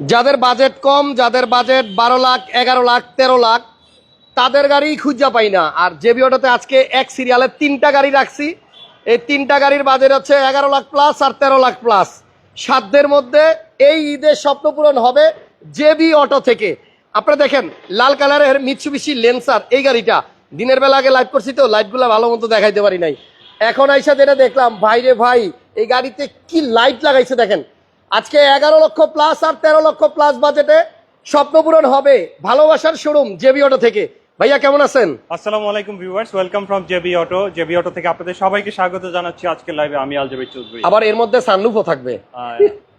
যাদের বাজেট কম, যাদের বাজেট বারো লাখ, এগারো লাখ, তেরো লাখ, তাদের গাড়ি খুঁজা পাই না। আর জেবি অটোতে আজকে এক সিরিয়ালে তিনটা গাড়ি রাখছি, এই তিনটা গাড়ির বাজেট হচ্ছে এগারো লাখ প্লাস আর তেরো লাখ প্লাস সাধ্যের মধ্যে এই ঈদের স্বপ্ন পূরণ হবে জেবি অটো থেকে। আপনারা দেখেন, লাল কালারের মিৎসুবিশি লেন্সার এই গাড়িটা। দিনের বেলা আগে লাইভ করছি তো লাইটগুলো ভালো মতো দেখাইতে পারি নাই। এখন আইসা যেটা দেখলাম, ভাইরে ভাই, এই গাড়িতে কি লাইট লাগাইছে দেখেন। আজকে এগারো লক্ষ প্লাস আর তেরো লক্ষ প্লাস বাজেটে স্বপ্ন পূরণ হবে। ভালোবাসার শোরুম জেবি অটো থেকে। ভাইয়া কেমন আছেন? আসসালামু আলাইকুম viewers welcome from JB auto JB auto থেকে আপনাদের সবাইকে স্বাগত জানাচ্ছি আজকের লাইভে আমি আলজাবের চৌধুরী। আবার এর মধ্যে সানরুফও থাকবে।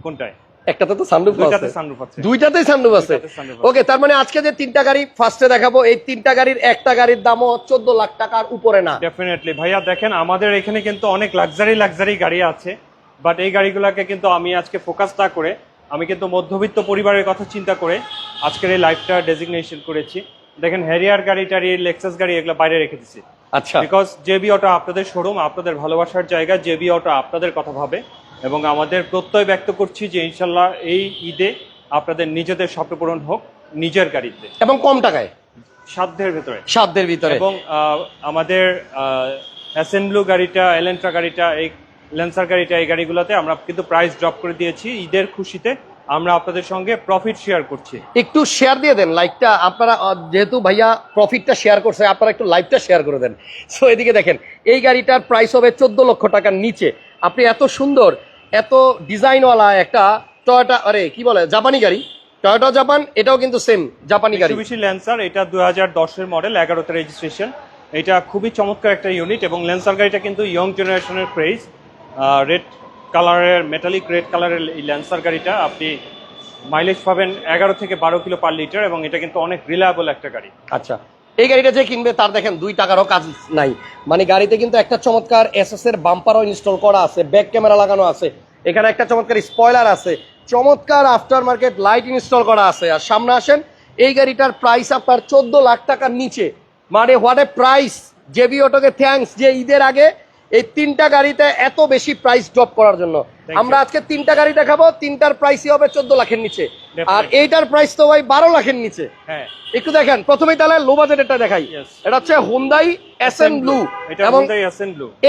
কোনটায়? একটাতে তো সানরুফ আছে। দুইটাতেই সানরুফ আছে। ওকে তার মানে আজকে যে তিনটা গাড়ি ফার্স্টে দেখাবো এই তিনটা গাড়ির একটা গাড়ির দামও চোদ্দ লাখ টাকার উপরে না। ডেফিনেটলি ভাইয়া দেখেন আমাদের এখানে কিন্তু অনেক লাক্সারি লাক্সারি গাড়ি আছে। বাট এই গাড়িগুলোকে কিন্তু আমি আজকে ফোকাস না করে আমি কিন্তু মধ্যবিত্ত পরিবারের কথা চিন্তা করে আজকের এই লাইফটা ডেজিগনেশন করেছি। দেখেন হ্যারিয়ার গাড়ি টাড়ি লেক্সাস গাড়ি এগুলো বাইরে রেখে দিছি। আচ্ছা। বিকজ জেবি অটো আপনাদের শোরুম আপনাদের ভালোবাসার জায়গা জেবি অটো আপনাদের কথা ভাবে। এবং আমাদের প্রত্যয় ব্যক্ত করছি যে ইনশাল্লাহ এই ঈদে আপনাদের নিজেদের স্বপ্ন পূরণ হোক নিজের গাড়িতে। এবং কম টাকায়? সাধ্যের ভিতরে। সাধ্যের ভিতরে। এবং আমাদের অ্যাসেম্বলু গাড়িটা এলেন্ট্রা গাড়িটা এই লেন্সার গাড়িটা এই গাড়িগুলোতে আমরা কিন্তু প্রাইস ড্রপ করে দিয়েছি। ঈদের খুশিতে আমরা আপনাদের সঙ্গে প্রফিট শেয়ার করছি। একটু শেয়ার দিয়ে দেন লাইকটা আপনারা যেহেতু ভাইয়া প্রফিটটা শেয়ার করছে আপনারা একটু লাইভটা শেয়ার করে দেন। সো এদিকে দেখেন এই গাড়িটার প্রাইস হবে চোদ্দ লক্ষ টাকার নিচে। আপনি এত সুন্দর এত ডিজাইনওয়ালা একটা টয়োটা আরে কি বলে জাপানি গাড়ি। টয়োটা জাপান এটাও কিন্তু সেম জাপানি গাড়ি। বেশি ল্যান্সার এটা দু হাজার দশের মডেল এগারোতে রেজিস্ট্রেশন এটা খুবই চমৎকার একটা ইউনিট এবং ল্যান্সার গাড়িটা কিন্তু ইয়ং জেনারেশনের ক্রেজ রেড কালারের মেটালিক রেড কালারের এই ল্যান্সার গাড়িটা আপনি মাইলেজ পাবেন এগারো থেকে বারো কিলো পার লিটার এবং এটা কিন্তু অনেক রিলায়েবল একটা গাড়ি। আচ্ছা। এই গাড়িটা যে কিনবে তার দেখেন দুই টাকারও কাজ নাই। মানে গাড়িতে কিন্তু একটা চমৎকার এসএস এর বাম্পারও ইনস্টল করা আছে ব্যাক ক্যামেরা লাগানো আছে, এখানে একটা চমৎকার স্পয়লার আছে, চমৎকার আফটার মার্কেট লাইট ইনস্টল করা আছে। আর সামনে আসেন, এই গাড়িটার প্রাইস আপনার চোদ্দ লাখ টাকার নিচে। মানে হোয়াট এ প্রাইস জেবি অটোকে থ্যাঙ্কস যে ঈদের আগে এই তিনটা গাড়িতে এত বেশি প্রাইস ড্রপ করার জন্য। আমরা আজকে তিনটা গাড়ি দেখাবো তিনটার প্রাইসই হবে চোদ্দ লাখের নিচে। আর এইটার প্রাইস তো ভাই বারো লাখের নিচে। হ্যাঁ। একটু দেখেন প্রথমেই তাহলে লো বাজেটেরটা দেখাই। এটা হচ্ছে হুন্দাই এস এন ব্লু এবং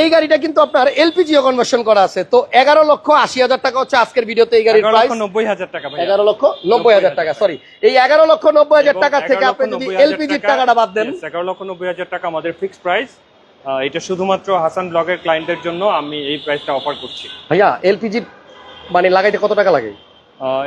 এই গাড়িটা কিন্তু আপনার এলপিজিও কনভার্সন করা আছে। তো এগারো লক্ষ আশি হাজার টাকা হচ্ছে আজকের ভিডিওতে এই গাড়ির প্রাইস লক্ষ নব্বই হাজার টাকা এগারো লক্ষ নব্বই হাজার টাকা সরি এই এগারো লক্ষ নব্বই হাজার টাকা থেকে আপনি যদি এলপিজির টাকাটা বাদ দেন। এগারো লক্ষ নব্বই হাজার টাকা আমাদের ফিক্সড প্রাইস এটা শুধুমাত্র হাসান ব্লগের ক্লায়েন্টদের জন্য আমি এই প্রাইসটা অফার করছি। ভাইয়া এলপিজি মানে লাগাইতে কত টাকা লাগে?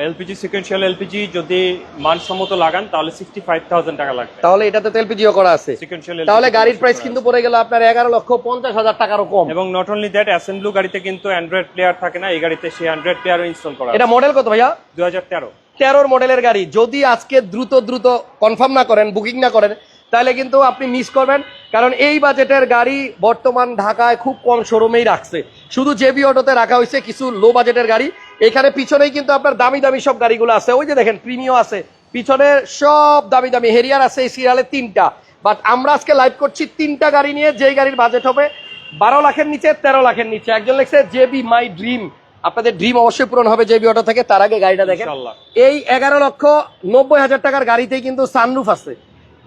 এলপিজি সিকোয়েন্সিয়াল এলপিজি যদি মানসম্মত লাগান তাহলে সিক্সটি ফাইভ থাউজেন্ড টাকা লাগবে। তাহলে এটাতে তো এলপিজিও করা আছে। সিকোয়েন্সিয়াল তাহলে গাড়ির প্রাইস কিন্তু পড়ে গেল আপনার এগারো লক্ষ পঞ্চাশ হাজার টাকারও কম। এবং নট অনলি দ্যাট অ্যাসেম্বলু গাড়িতে কিন্তু অ্যান্ড্রয়েড প্লেয়ার থাকে না এই গাড়িতে সেই অ্যান্ড্রয়েড প্লেয়ারও ইনস্টল করা এটা মডেল কত ভাইয়া? দু হাজার তেরো। তেরোর মডেলের গাড়ি। যদি আজকে দ্রুত দ্রুত কনফার্ম না করেন বুকিং না করেন তাহলে কিন্তু আপনি মিস করবেন। কারণ এই বাজেটের গাড়ি বর্তমান ঢাকায় খুব কম শোরুমেই রাখছে। শুধু জেবি অটোতে রাখা হয়েছে কিছু লো বাজেটের গাড়ি। এখানে পিছনেই কিন্তু আপনার দামি দামি সব গাড়িগুলো আছে। ওই যে দেখেন প্রিমিও আছে। পিছনে সব দামি দামি হেরিয়ার আছে এই সিরিয়ালে তিনটা। বাট আমরা আজকে লাইভ করছি তিনটা গাড়ি নিয়ে যেই গাড়ির বাজেট হবে বারো লাখের নিচে তেরো লাখের নিচে। একজন লিখছে জেবি মাই ড্রিম আপনাদের ড্রিম অবশ্যই পূরণ হবে জেবি অটো থেকে। তার আগে গাড়িটা দেখেন। এই এগারো লক্ষ নব্বই হাজার টাকার গাড়িতেই কিন্তু সানরুফ আছে।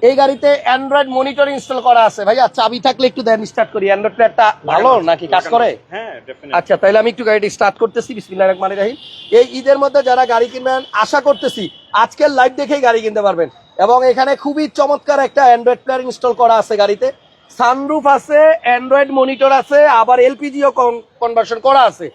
এই গাড়িতে অ্যান্ড্রয়েড মনিটর ইনস্টল করা আছে। ভাইয়া চাবি থাকলে একটু দেন স্টার্ট করি। অ্যান্ড্রয়েড প্লেয়ারটা ভালো নাকি কাজ করে? হ্যাঁ আচ্ছা তাহলে আমি একটু গাড়িটি স্টার্ট করতেছি। বিসমিল্লাহির রহমানির রহিম। এই ঈদের মধ্যে যারা গাড়ি কিনবেন আশা করতেছি আজকের লাইভ দেখেই গাড়ি কিনতে পারবেন। এবং এখানে খুবই চমৎকার একটা অ্যান্ড্রয়েড প্লেয়ার ইনস্টল করা আছে গাড়িতে। সানরুফ আছে অ্যান্ড্রয়েড মনিটর আছে আবার এলপিজিও কনভার্সন করা আছে।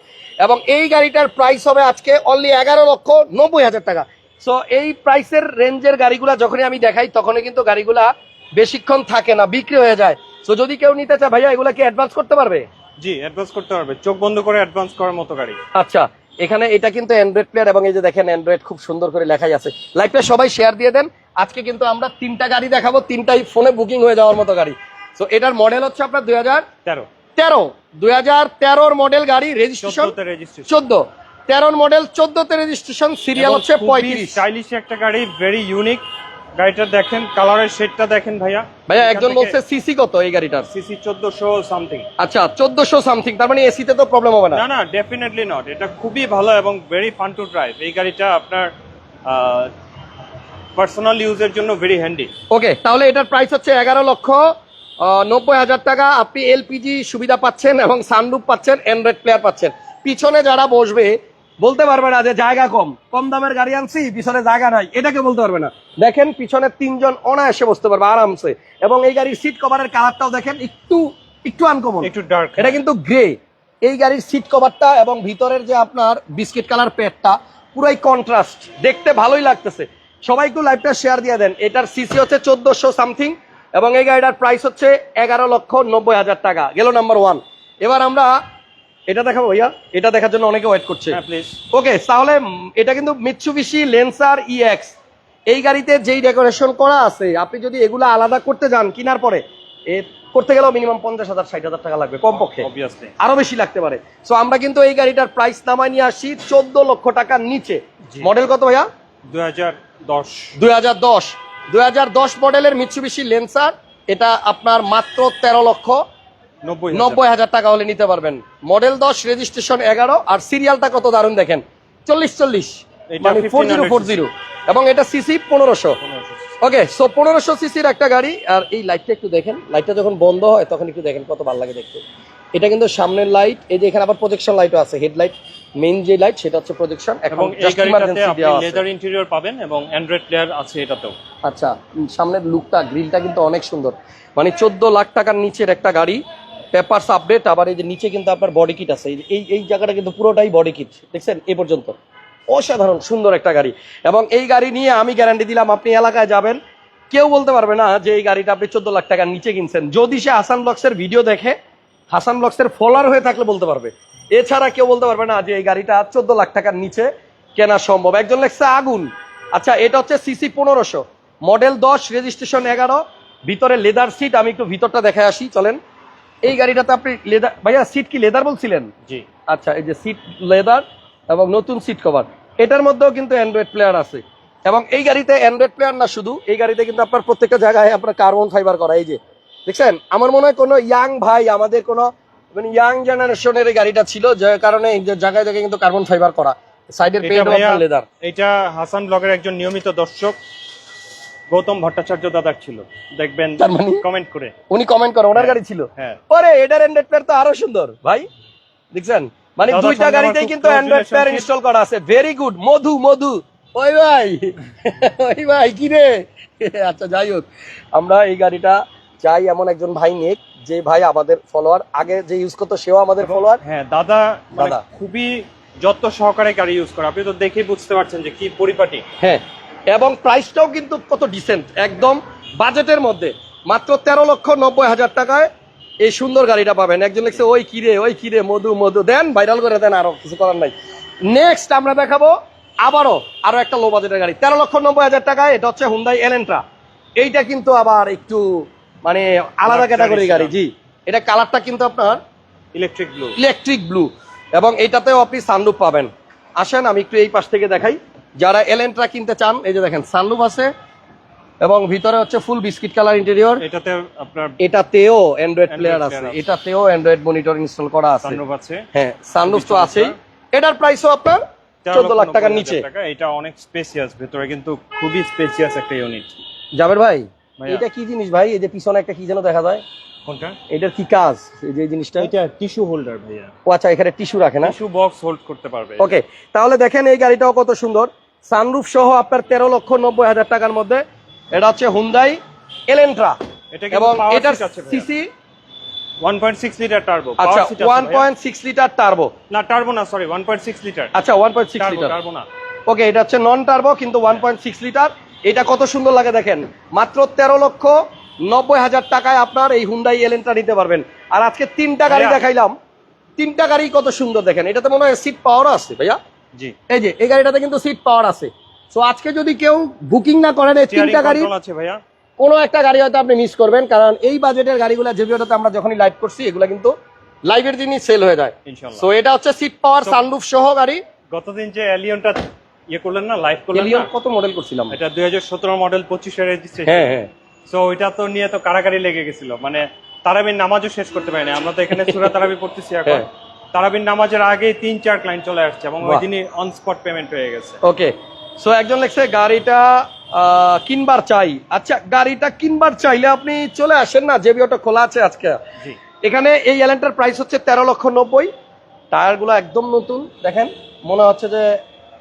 এবং এই গাড়িটার প্রাইস হবে আজকে অনলি এগারো লক্ষ নব্বই হাজার টাকা। সো এই প্রাইসের রেঞ্জের গাড়িগুলা যখনই আমি দেখাই তখনই কিন্তু গাড়িগুলা বেশিক্ষণ থাকে না বিক্রি হয়ে যায়। সো যদি কেউ নিতে চায় ভাইয়া এগুলা কি অ্যাডভান্স করতে পারবে? জি অ্যাডভান্স করতে পারবে। চোখ বন্ধ করে অ্যাডভান্স করার মতো গাড়ি। আচ্ছা এখানে এটা কিন্তু অ্যান্ড্রয়েড প্লেয়ার এবং এই যে দেখেন অ্যান্ড্রয়েড খুব সুন্দর করে লেখাই আছে। লাইভটা সবাই শেয়ার দিয়ে দেন। আজকে কিন্তু আমরা তিনটা গাড়ি দেখাবো তিনটাই ফোনে বুকিং হয়ে যাওয়ার মতো গাড়ি। সো এটার মডেল হচ্ছে আপনার দুই হাজার তেরো। তেরো। দুই হাজার তেরোর মডেল গাড়ি রেজিস্ট্রেশন চোদ্দ। তেরোর মডেল চোদ্দতে রেজিস্ট্রেশন সিরিয়াল হচ্ছে পঁয়ত্রিশ। স্টাইলিশ একটা গাড়ি ভেরি ইউনিক গাড়িটা দেখেন কালারের শেডটা দেখেন ভাইয়া। ভাইয়া একজন বলছে সিসি কত এই গাড়িটার? সিসি চোদ্দশো সামথিং আচ্ছা চোদ্দশো সামথিং তার মানে এসিতে তো প্রবলেম হবে না। না না ডেফিনেটলি নট এটা খুবই ভালো এবং ভেরি ফান টু ড্রাইভ এই গাড়িটা আপনার পার্সোনাল ইউজের জন্য ভেরি হ্যান্ডি ওকে তাহলে এটার প্রাইস হচ্ছে এগারো লক্ষ নব্বই হাজার টাকা। আপনি এলপিজি সুবিধা পাচ্ছেন এবং সানরুফ পাচ্ছেন অ্যান্ড্রয়েড প্লেয়ার পাচ্ছেন। পিছনে যারা বসবে বলতে পারবে না যে জায়গা কম কম দামের গাড়ি আনছি পিছনে জায়গা নাই এটাকে বলতে পারবে না। দেখেন পিছনে তিনজন অনায়াসে বসতে পারবে আরামসে। এবং এই গাড়ির সিট কভারের কালারটাও দেখেন একটু একটু আনকমন একটু ডার্ক এটা কিন্তু গ্রে এই গাড়ির সিট কভারটা এবং ভিতরের যে আপনার বিস্কিট কালার প্যাডটা পুরাই কন্ট্রাস্ট দেখতে ভালোই লাগতেছে। সবাই একটু লাইভটা শেয়ার দিয়ে দেন। এটার সিসি হচ্ছে চোদ্দশো সামথিং এবং এই গাড়িটার প্রাইস হচ্ছে এগারো লক্ষ নব্বই হাজার টাকা। গেল নাম্বার ওয়ান এবার আমরা এটা দেখাবো ভাইয়া। এটা দেখার জন্য অনেকে ওয়েট করছে। হ্যাঁ প্লিজ ওকে তাহলে এটা কিন্তু মিৎসুবিশি লেন্সার ইএক্স এই গাড়িতে যেই ডেকোরেশন করা আছে আপনি যদি এগুলো আলাদা করতে যান কেনার পরে এ করতে গেলেও মিনিমাম পঞ্চাশ হাজার ষাট হাজার টাকা লাগবে কমপক্ষে। আরও বেশি লাগতে পারে। সো আমরা কিন্তু এই গাড়িটার প্রাইস নামায় নিয়ে আসি চোদ্দ লক্ষ টাকার নিচে। মডেল কত ভাইয়া? দুই হাজার দশ। দুই হাজার দশ। দুই হাজার দশ মডেলের মিৎসুবিশি লেন্সার এটা আপনার মাত্র তেরো লক্ষ। নব্বই হাজার। টাকা হলে নিতে পারবেন। মডেল দশ রেজিস্ট্রেশন এগারো আর সিরিয়ালটা কত দারুণ দেখেন। চল্লিশ চল্লিশ। মানে ফোর জিরো ফোর জিরো এবং এটা সিসি পনেরোশো। ওকে সো পনেরোশো সিসির একটা গাড়ি আর এই লাইটটা একটু দেখেন। লাইটটা যখন বন্ধ হয় তখন একটু দেখেন কত ভালো লাগে দেখতে। এটা কিন্তু সামনের লাইট এই যে এখানে আবার প্রজেকশন লাইটও আছে হেডলাইট মেইন যে লাইট সেটা হচ্ছে প্রজেকশন এবং এই গাড়িটাতে আপনি লেদার ইন্টেরিয়র পাবেন এবং অ্যান্ড্রয়েড প্লেয়ার আছে এটাতেও। আচ্ছা সামনের লুকটা গ্রিলটা কিন্তু অনেক সুন্দর। মানে চোদ্দ লাখ টাকার নিচের একটা গাড়ি পেপারস আপডেট, আবার এই যে নিচে কিন্তু আপনার বডি কিট আছে। এই- এই জায়গাটা কিন্তু পুরোটাই বডি কিট দেখছেন? এই পর্যন্ত। অসাধারণ, সুন্দর একটা গাড়ি। এবং এই গাড়ি নিয়ে আমি গ্যারান্টি দিলাম, আপনি এলাকায় যাবেন। কেউ বলতে পারবে না যে এই গাড়িটা আপনি চোদ্দ লাখ টাকার নিচে কিনছেন। যদি সে হাসান ব্লগসের ভিডিও দেখে, হাসান ব্লগসের ফলোয়ার হয়ে থাকলে বলতে পারবে। এছাড়া কেউ বলতে পারবে না যে এই গাড়িটা চোদ্দ লাখ টাকার নিচে কেনা সম্ভব। একজন লেখছে আগুন। আচ্ছা এটা হচ্ছে সিসি পনেরোশো। মডেল দশ রেজিস্ট্রেশন এগারো। ভিতরে লেদার সিট আমি একটু ভিতরটা দেখে আসি, চলেন। এই গাড়িটাতে আপনি লেদার ভাইয়া সিট কি লেদার বলছিলেন? জি। আচ্ছা এই যে সিট লেদার এবং নতুন সিট কভার এটার মধ্যেও কিন্তু অ্যান্ড্রয়েড প্লেয়ার আছে। এবং এই গাড়িতে অ্যান্ড্রয়েড প্লেয়ার না শুধু এই গাড়িতে কিন্তু আপনার প্রত্যেকটা জায়গায় আপনার কার্বন ফাইবার করা এই যে। দেখছেন? আমার মনে হয় কোনো ইয়াং ভাই আমাদের কোনো মানে ইয়াং জেনারেশনের এই গাড়িটা ছিল যে কারণে জায়গায় জায়গায় কিন্তু কার্বন ফাইবার করা। সাইডের পেন্ট লেদার এটা হাসান ব্লগের একজন নিয়মিত দর্শক। গৌতম ভট্টাচার্য দাদার ছিল। দেখবেন মানে? কমেন্ট করে। উনি কমেন্ট করে ওনার গাড়ি ছিল? হ্যাঁ। ওরে এটার অ্যান্ড্রয়েড প্লেয়ার তো আরও সুন্দর। ভাই দেখছেন? মানে দুইটা গাড়িতেই কিন্তু অ্যান্ড্রয়েড প্লেয়ার ইনস্টল করা আছে। ভেরি গুড মধু মধু। ওই ভাই ওই ভাই কি রে? আচ্ছা যাই হোক। আমরা এই গাড়িটা চাই এমন একজন ভাই নেক যে ভাই আমাদের ফলোয়ার আগে যে ইউজ করতো সেও আমাদের ফলোয়ার হ্যাঁ দাদা মানে দাদা। খুবই যত্ন সহকারে গাড়ি ইউজ করে। আপনি তো দেখেই বুঝতে পারছেন যে কি পরিপাটি। হ্যাঁ। এবং প্রাইসটাও কিন্তু কত ডিসেন্ট একদম বাজেটের মধ্যে। মাত্র তেরো লক্ষ নব্বই হাজার টাকায় এই সুন্দর গাড়িটা পাবেন। একজন লিখছে ওই কিরে ওই কিরে মধু মধু। দেন ভাইরাল করে দেন আরও কিছু করার নাই। নেক্সট আমরা দেখাবো আবারও আরও একটা লো বাজেটের গাড়ি। তেরো লক্ষ নব্বই হাজার টাকায় এটা হচ্ছে হুন্দাই এলেন্ট্রা এইটা কিন্তু আবার একটু মানে আলাদা Luxury ক্যাটাগরি গাড়ি জি। এটা কালারটা কিন্তু আপনার ইলেকট্রিক ব্লু ইলেকট্রিক ব্লু এবং এইটাতেও আপনি সানরুফ পাবেন। আসেন আমি একটু এই পাশ থেকে দেখাই। যারা এলেন্ট্রা কিনতে চান এই যে দেখেন সানরুফ আছে এবং ভিতরে হচ্ছে ফুল বিস্কিট কালার ইন্টেরিয়র এটাতে আপনার এটাতেও অ্যান্ড্রয়েড প্লেয়ার আছে। এটাতেও অ্যান্ড্রয়েড মনিটর ইনস্টল করা আছে। সানরুফ আছে। হ্যাঁ সানরুফ তো আছেই। এটার প্রাইসও আপনার চোদ্দ লাখ টাকার নিচে। এটা অনেক স্পেসিয়াস ভেতরে কিন্তু খুবই স্পেসিয়াস একটা ইউনিট যাবের ভাই এটা কি জিনিস ভাই? এই যে পিছনে একটা কি যেন দেখা যায়? কোনটা? এটার কি কাজ? এই যে জিনিসটা? এটা টিস্যু হোল্ডার ভাইয়া। ও আচ্ছা এখানে টিস্যু রাখে না? টিস্যু বক্স হোল্ড করতে পারবে। ওকে তাহলে দেখেন এই গাড়িটাও কত সুন্দর। সানরুফ সহ আপনার তেরো লক্ষ নব্বই হাজার টাকার মধ্যে। এটা হচ্ছে হুন্দাই এলেন্ট্রা এবং এটার সিসি 1.6 লিটার টার্বো আচ্ছা one point six litre turbo না টার্বো না সরি 1.6 লিটার আচ্ছা one point six turbo litre turbo না। ওকে এটা হচ্ছে নন টার্বো কিন্তু ওয়ান পয়েন্ট সিক্স লিটার এটা কত সুন্দর লাগে দেখেন। মাত্র তেরো লক্ষ নব্বই হাজার টাকায় আপনার এই হুন্দাই এলেন্ট্রা নিতে পারবেন। আর আজকে তিনটা গাড়ি দেখাইলাম। তিনটা গাড়ি কত সুন্দর দেখেন। এটাতে মনে হয় সিট পাওয়ার আছে ভাইয়া। এই যে এই গাড়িটাতে কিন্তু সিট পাওয়ার আছে। সো আজকে যদি কেউ বুকিং না করেন এই তিনটা গাড়ি আছে ভাইয়া। কোনো একটা গাড়ি হয়তো আপনি মিস করবেন কারণ এই বাজেটের গাড়িগুলো যে ভিডিওটাতে আমরা যখনই লাইভ করছি এগুলো কিন্তু লাইভের দিনই সেল হয়ে যায়। সো এটা হচ্ছে সিট পাওয়ার সানরুফ সহ গাড়ি। গতদিন যে এলিয়নটা ইয়ে করলেন না লাইভ করলেন না? কত মডেল করছিলাম? এটা 2017 মডেল 25 এর রেজিস্ট্রেশন হ্যাঁ হ্যাঁ। সো ওইটা তো নিয়ে তো কারাকারি লেগে গেছিল। মানে তারাবির নামাজও শেষ করতে পারিনি। আমরা তো এখানে সূরা তারাবি পড়তেছি এখন। হ্যাঁ। তারাবির নামাজের আগেই তিন চার ক্লায়েন্ট চলে আসছে এবং ওই। দিনই অন স্পট পেমেন্ট হয়ে গেছে। ওকে সো একজন লেখছে গাড়িটা কিনবার চাই। আচ্ছা গাড়িটা কিনবার চাইলে আপনি চলে আসেন না? জেবি অটো খোলা আছে আজকে। জি। এখানে এই এলেন্টার প্রাইস হচ্ছে তেরো লক্ষ নব্বই। টায়ারগুলো একদম নতুন। দেখেন মনে হচ্ছে যে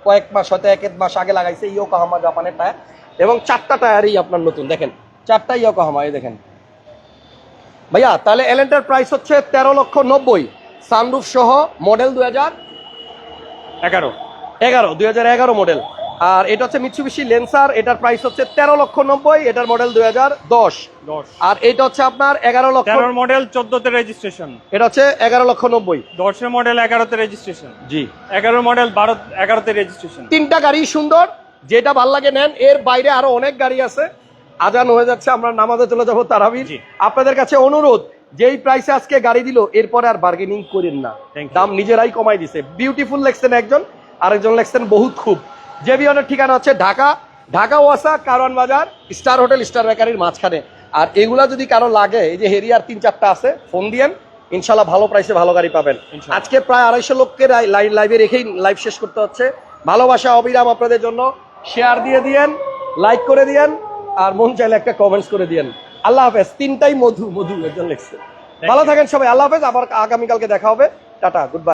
কয়েক মাস হয়তো এক এক মাস আগে লাগাইছে ইয়োকাহামা জাপানের টায়ার। এবং চারটা টায়ারই আপনার নতুন। দেখেন চারটা ইয়োকাহামা এই দেখেন। ভাইয়া তাহলে এলেন্টার প্রাইস হচ্ছে তেরো লক্ষ নব্বই। সানরুফ সহ মডেল দু হাজার এগারো। এগারো দুই হাজার এগারো মডেল। আর এটা হচ্ছে মিৎসুবিশি লেন্সার এটার প্রাইস হচ্ছে তেরো লক্ষ নব্বই এটার মডেল দুই হাজার দশ। আর এটা হচ্ছে আপনার এগারো লক্ষ মডেল চোদ্দতে রেজিস্ট্রেশন এটা হচ্ছে এগারো লক্ষ নব্বই। দশের মডেল এগারোতে রেজিস্ট্রেশন জি। এগারো মডেল বারো এগারোতে রেজিস্ট্রেশন তিনটা গাড়ি সুন্দর যেটা ভালো লাগে নেন এর বাইরে আরও অনেক গাড়ি আছে। আজান হয়ে যাচ্ছে আমরা নামাজে চলে যাব তারাবির। জি। আপনাদের কাছে অনুরোধ যেই প্রাইসে আজকে গাড়ি দিল এরপরে আর বার্গেনিং করেন না। দাম নিজেরাই কমাই দিছে। বিউটিফুল লেখছেন একজন আরেকজন লেখছেন বহুত খুব। যে বিয়নের ঠিকানা হচ্ছে ঢাকা ঢাকা ওয়াসা কারওয়ান বাজার স্টার হোটেল স্টার বেকারির মাঝখানে। আর এগুলা যদি কারও লাগে এই যে হেরিয়ার তিন চারটা আছে ফোন দিয়েন ইনশাল্লাহ ভালো প্রাইসে ভালো গাড়ি পাবেন। আজকে প্রায় আড়াইশো লোককে লাইভে রেখেই লাইভ শেষ করতে হচ্ছে। ভালোবাসা অবিরাম আপনাদের জন্য। শেয়ার দিয়ে দিয়েন লাইক করে দিয়েন আর মন চাইলে একটা কমেন্টস করে দিয়েন। আল্লাহ হাফেজ তিনটাই মধু মধু একজন লিখছে। ভালো থাকেন সবাই আল্লাহ হাফেজ আবার আগামীকালকে দেখা হবে। Tata good